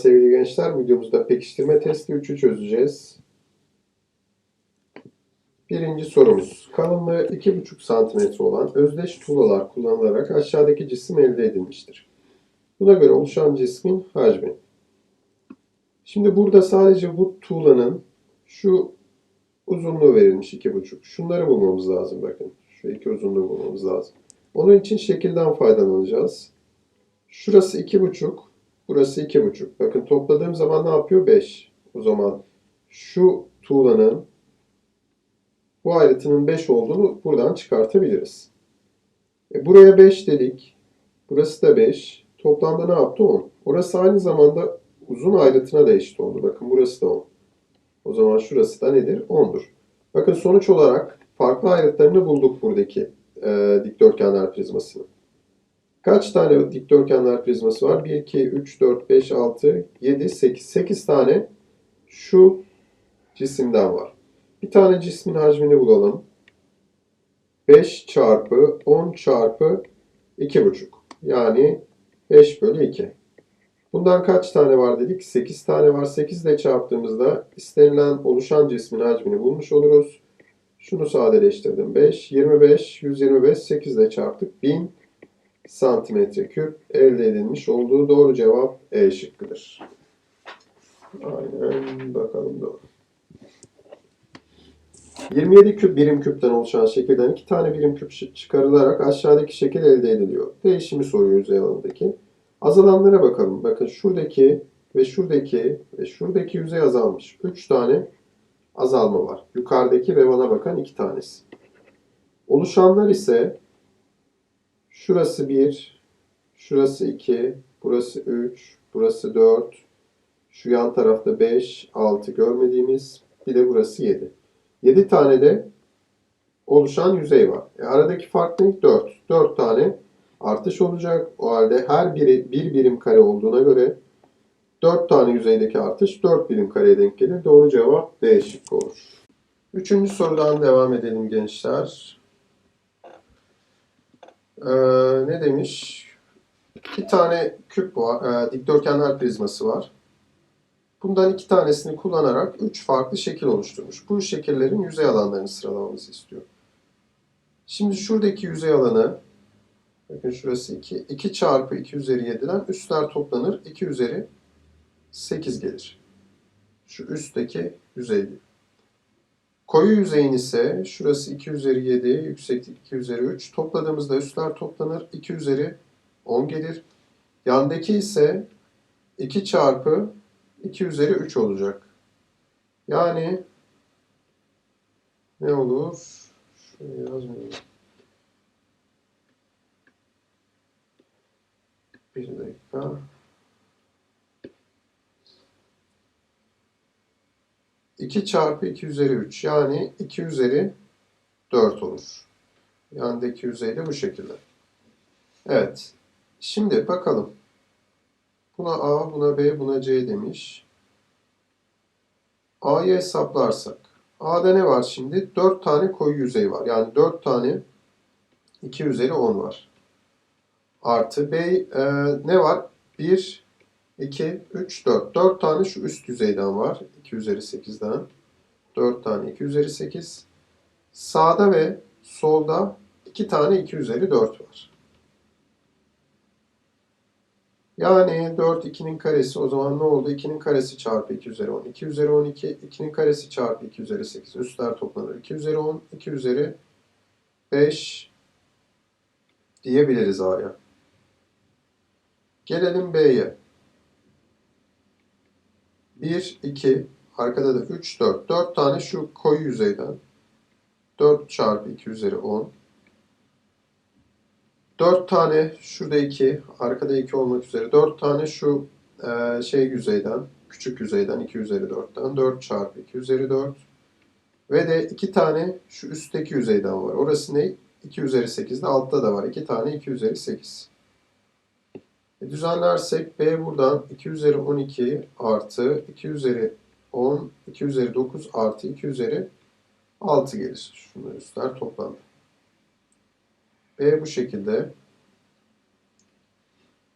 sevgili gençler. Videomuzda pekiştirme testi 3'ü çözeceğiz. Birinci sorumuz. Kalınlığı 2,5 cm olan özdeş tuğlalar kullanılarak aşağıdaki cisim elde edilmiştir. Buna göre oluşan cismin hacmi. Şimdi burada sadece bu tuğlanın şu uzunluğu verilmiş 2,5. Şunları bulmamız lazım bakın. Şu iki uzunluğu bulmamız lazım. Onun için şekilden faydalanacağız. Şurası 2,5. Burası 2,5. Bakın topladığım zaman ne yapıyor? 5. O zaman şu tuğlanın bu ayrıtının 5 olduğunu buradan çıkartabiliriz. E buraya 5 dedik. Burası da 5. Toplamda ne yaptı? 10. Orası aynı zamanda uzun ayrıtına da eşit oldu. Bakın burası da 10. O zaman şurası da nedir? 10'dur. Bakın sonuç olarak farklı ayrıtlarını bulduk buradaki e, dikdörtgenler prizmasının. Kaç tane dikdörtgenler prizması var? 1, 2, 3, 4, 5, 6, 7, 8. 8 tane şu cisimden var. Bir tane cismin hacmini bulalım. 5 çarpı 10 çarpı 2,5. Yani 5 bölü 2. Bundan kaç tane var dedik? 8 tane var. 8 ile çarptığımızda istenilen oluşan cismin hacmini bulmuş oluruz. Şunu sadeleştirdim. 5, 25, 125, 8 ile çarptık. 1000 santimetre küp elde edilmiş olduğu doğru cevap E şıkkıdır. Aynen bakalım doğru. 27 küp birim küpten oluşan şekilden iki tane birim küp çıkarılarak aşağıdaki şekil elde ediliyor. Değişimi soruyor yüzey alanındaki. Azalanlara bakalım. Bakın şuradaki ve şuradaki ve şuradaki yüzey azalmış. 3 tane azalma var. Yukarıdaki ve bana bakan iki tanesi. Oluşanlar ise şurası 1, şurası 2, burası 3, burası 4, şu yan tarafta 5, 6 görmediğimiz, bir de burası 7. 7 tane de oluşan yüzey var. E aradaki fark ne? 4. 4 tane artış olacak. O halde her biri bir birim kare olduğuna göre 4 tane yüzeydeki artış 4 birim kareye denk gelir. Doğru cevap B şıkkı olur. Üçüncü sorudan devam edelim gençler. Ee, ne demiş? İki tane küp var, e, dikdörtgenler prizması var. Bundan iki tanesini kullanarak üç farklı şekil oluşturmuş. Bu şekillerin yüzey alanlarını sıralamamızı istiyor. Şimdi şuradaki yüzey alanı bakın şurası 2. 2 çarpı 2 üzeri 7'den üstler toplanır. 2 üzeri 8 gelir. Şu üstteki yüzey. Koyu yüzeyin ise şurası 2 üzeri 7, yükseklik 2 üzeri 3. Topladığımızda üstler toplanır. 2 üzeri 10 gelir. Yandaki ise 2 çarpı 2 üzeri 3 olacak. Yani ne olur? Şuraya yazmıyorum. Bir dakika. İki çarpı 2 üzeri 3 yani 2 üzeri 4 olur. Yandaki yüzey de bu şekilde. Evet. Şimdi bakalım. Buna A, buna B, buna C demiş. A'yı hesaplarsak. A'da ne var şimdi? 4 tane koyu yüzey var. Yani 4 tane 2 üzeri 10 var. Artı B e, ne var? 1, 2, 3, 4. 4 tane şu üst yüzeyden var. 2 üzeri 8'den. 4 tane 2 üzeri 8. Sağda ve solda 2 tane 2 üzeri 4 var. Yani 4 2'nin karesi o zaman ne oldu? 2'nin karesi çarpı 2 üzeri 10. 2 üzeri 12, 2'nin karesi çarpı 2 üzeri 8. Üstler toplanır. 2 üzeri 10, 2 üzeri 5 diyebiliriz A'ya. Gelelim B'ye. 1, 2, arkada da 3, 4. 4 tane şu koyu yüzeyden. 4 çarpı 2 üzeri 10. 4 tane şurada 2, arkada 2 olmak üzere 4 tane şu e, şey yüzeyden, küçük yüzeyden 2 üzeri 4'ten 4 çarpı 2 üzeri 4 ve de 2 tane şu üstteki yüzeyden var. Orası ne? 2 üzeri 8'de altta da var. 2 tane 2 üzeri 8. E, düzenlersek B buradan 2 üzeri 12 artı 2 üzeri 10, 2 üzeri 9 artı 2 üzeri 6 gelir. Şunlar üstler toplamda. B bu şekilde.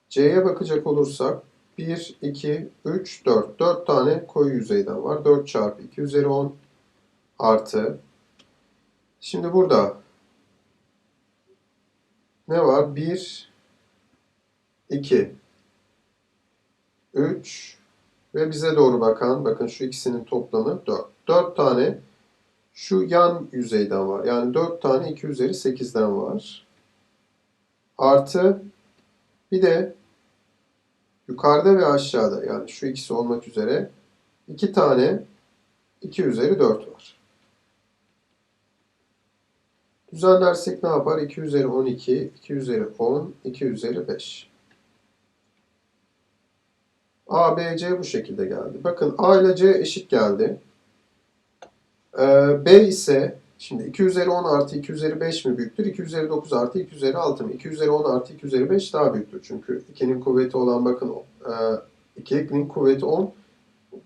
C'ye bakacak olursak 1, 2, 3, 4. 4 tane koyu yüzeyden var. 4 çarpı 2 üzeri 10 artı. Şimdi burada ne var? 1, 2, 3 ve bize doğru bakan, bakın şu ikisinin toplamı 4. 4 tane şu yan yüzeyden var. Yani 4 tane 2 üzeri 8'den var. Artı bir de yukarıda ve aşağıda yani şu ikisi olmak üzere 2 tane 2 üzeri 4 var. Düzenlersek ne yapar? 2 üzeri 12, 2 üzeri 10, 2 üzeri 5. A, B, C bu şekilde geldi. Bakın A ile C eşit geldi. Ee, B ise şimdi 2 üzeri 10 artı 2 üzeri 5 mi büyüktür? 2 üzeri 9 artı 2 üzeri 6 mı? 2 üzeri 10 artı 2 üzeri 5 daha büyüktür. Çünkü 2'nin kuvveti olan bakın e, 2'nin kuvveti 10.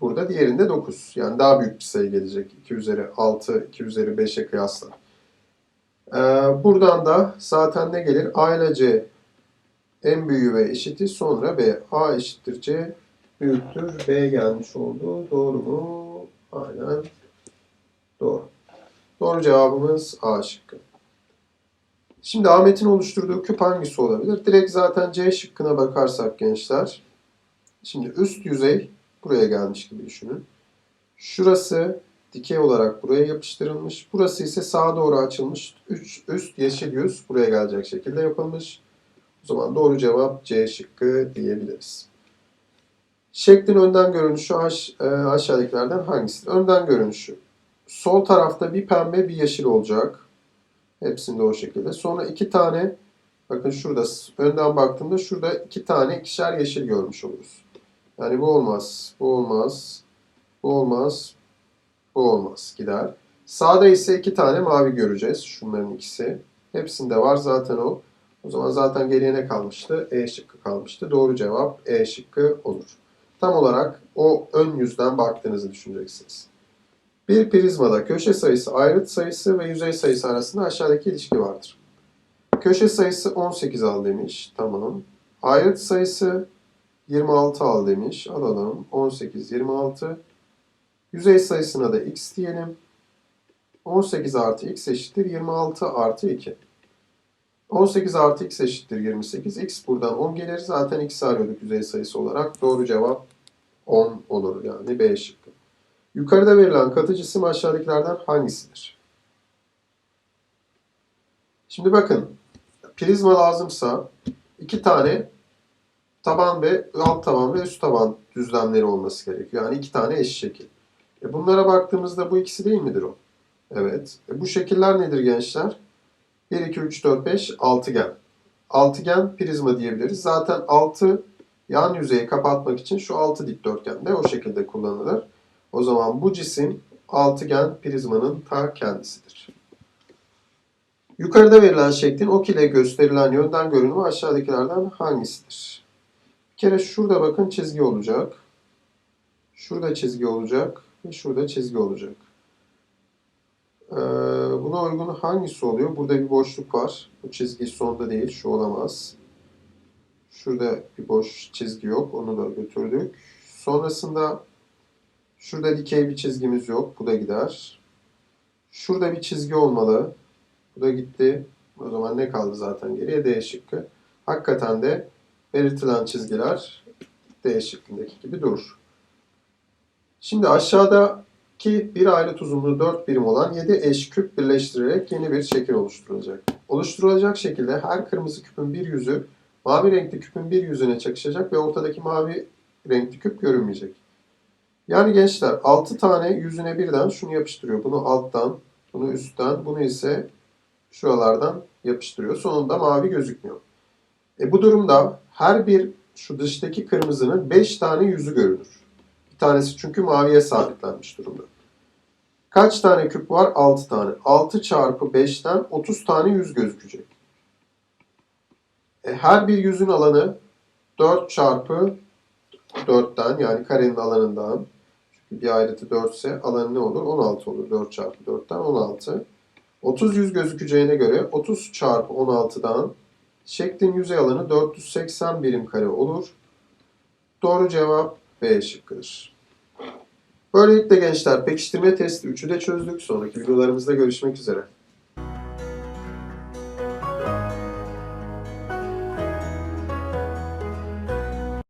Burada diğerinde 9. Yani daha büyük bir sayı gelecek. 2 üzeri 6, 2 üzeri 5'e kıyasla. Ee, buradan da zaten ne gelir? A ile C en büyüğü ve eşiti sonra B. A eşittir C büyüktür. B gelmiş oldu. Doğru mu? Aynen. Doğru. Doğru cevabımız A şıkkı. Şimdi Ahmet'in oluşturduğu küp hangisi olabilir? Direkt zaten C şıkkına bakarsak gençler. Şimdi üst yüzey buraya gelmiş gibi düşünün. Şurası dikey olarak buraya yapıştırılmış. Burası ise sağa doğru açılmış. Üç, üst yeşil yüz buraya gelecek şekilde yapılmış. O zaman doğru cevap C şıkkı diyebiliriz. Şeklin önden görünüşü aş, e, aşağıdakilerden hangisidir? Önden görünüşü. Sol tarafta bir pembe bir yeşil olacak. Hepsinde o şekilde. Sonra iki tane bakın şurada önden baktığımda şurada iki tane ikişer yeşil görmüş oluruz. Yani bu olmaz, bu olmaz, bu olmaz, bu olmaz gider. Sağda ise iki tane mavi göreceğiz. Şunların ikisi. Hepsinde var zaten o. O zaman zaten geriye ne kalmıştı? E şıkkı kalmıştı. Doğru cevap E şıkkı olur. Tam olarak o ön yüzden baktığınızı düşüneceksiniz. Bir prizmada köşe sayısı, ayrıt sayısı ve yüzey sayısı arasında aşağıdaki ilişki vardır. Köşe sayısı 18 al demiş. Tamam. Ayrıt sayısı 26 al demiş. Alalım. 18, 26. Yüzey sayısına da x diyelim. 18 artı x eşittir 26 artı 2. 18 artı x eşittir 28. x buradan 10 gelir. Zaten x arıyorduk yüzey sayısı olarak. Doğru cevap 10 olur yani B şıkkı. Yukarıda verilen katı cisim aşağıdakilerden hangisidir? Şimdi bakın prizma lazımsa iki tane taban ve alt taban ve üst taban düzlemleri olması gerekiyor. Yani iki tane eş şekil. E bunlara baktığımızda bu ikisi değil midir o? Evet. E bu şekiller nedir gençler? 1, 2, 3, 4, 5 altıgen. Altıgen prizma diyebiliriz. Zaten altı yan yüzeyi kapatmak için şu altı dikdörtgen de o şekilde kullanılır. O zaman bu cisim altıgen prizmanın ta kendisidir. Yukarıda verilen şeklin ok ile gösterilen yönden görünümü aşağıdakilerden hangisidir? Bir kere şurada bakın çizgi olacak. Şurada çizgi olacak ve şurada çizgi olacak. Ee, buna uygun hangisi oluyor? Burada bir boşluk var. Bu çizgi sonda değil. Şu olamaz. Şurada bir boş çizgi yok. Onu da götürdük. Sonrasında şurada dikey bir çizgimiz yok. Bu da gider. Şurada bir çizgi olmalı. Bu da gitti. O zaman ne kaldı zaten geriye? D şıkkı. Hakikaten de belirtilen çizgiler D şıkkındaki gibi durur. Şimdi aşağıdaki bir ayrıt uzunluğu 4 birim olan 7 eş küp birleştirerek yeni bir şekil oluşturulacak. Oluşturulacak şekilde her kırmızı küpün bir yüzü mavi renkli küpün bir yüzüne çakışacak ve ortadaki mavi renkli küp görünmeyecek. Yani gençler 6 tane yüzüne birden şunu yapıştırıyor. Bunu alttan, bunu üstten, bunu ise şuralardan yapıştırıyor. Sonunda mavi gözükmüyor. E bu durumda her bir şu dıştaki kırmızının 5 tane yüzü görünür. Bir tanesi çünkü maviye sabitlenmiş durumda. Kaç tane küp var? 6 tane. 6 çarpı 5'ten 30 tane yüz gözükecek. E her bir yüzün alanı 4 çarpı 4'ten yani karenin alanından çünkü bir ayrıtı 4 ise alanı ne olur? 16 olur. 4 çarpı 4'ten 16. 30 yüz gözükeceğine göre 30 çarpı 16'dan şeklin yüzey alanı 480 birim kare olur. Doğru cevap B şıkkıdır. Böylelikle gençler pekiştirme testi 3'ü de çözdük. Sonraki videolarımızda görüşmek üzere.